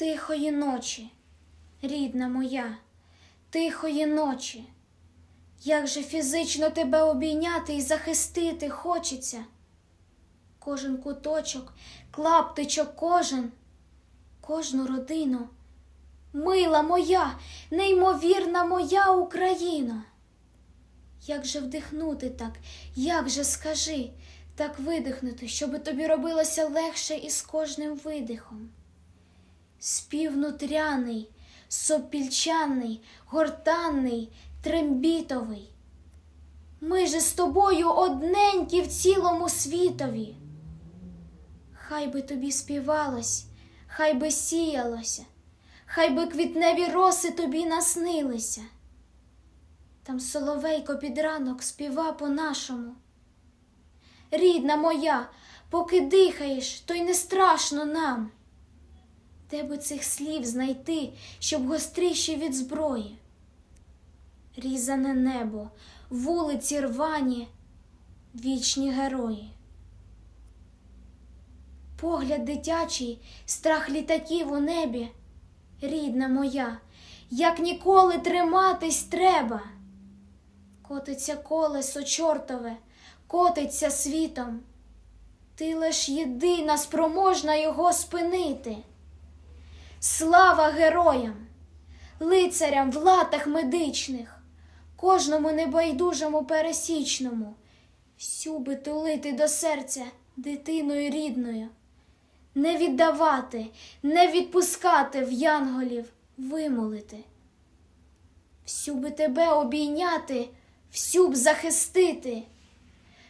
Тихої ночі, рідна моя, тихої ночі, як же фізично тебе обійняти і захистити хочеться. Кожен куточок, клаптичок кожен, кожну родину. Мила моя, неймовірна моя Україна. Як же вдихнути так, як же скажи, так видихнути, щоби тобі робилося легше із кожним видихом. Спів нутряний, сопільчаний, гортанний, трембітовий. Ми же з тобою одненькі в цілому світові. Хай би тобі співалось, хай би сіялося, хай би квітневі роси тобі наснилися. Там соловейко під ранок співа по-нашому. Рідна моя, поки дихаєш, то й не страшно нам. Де би цих слів знайти, щоб гостріші від зброї? Різане небо, вулиці рвані, вічні герої. Погляд дитячий, страх літаків у небі, рідна моя, як ніколи триматись треба. Котиться колесо чортове, котиться світом. Ти лиш єдина спроможна його спинити. Слава героям, лицарям в латах медичних, кожному небайдужому пересічному, всюби тулити до серця дитиною рідною, не віддавати, не відпускати в янголів, вимолити, всюби тебе обійняти, всюб захистити.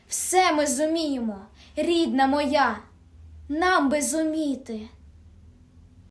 Все ми зуміємо, рідна моя, нам би зуміти.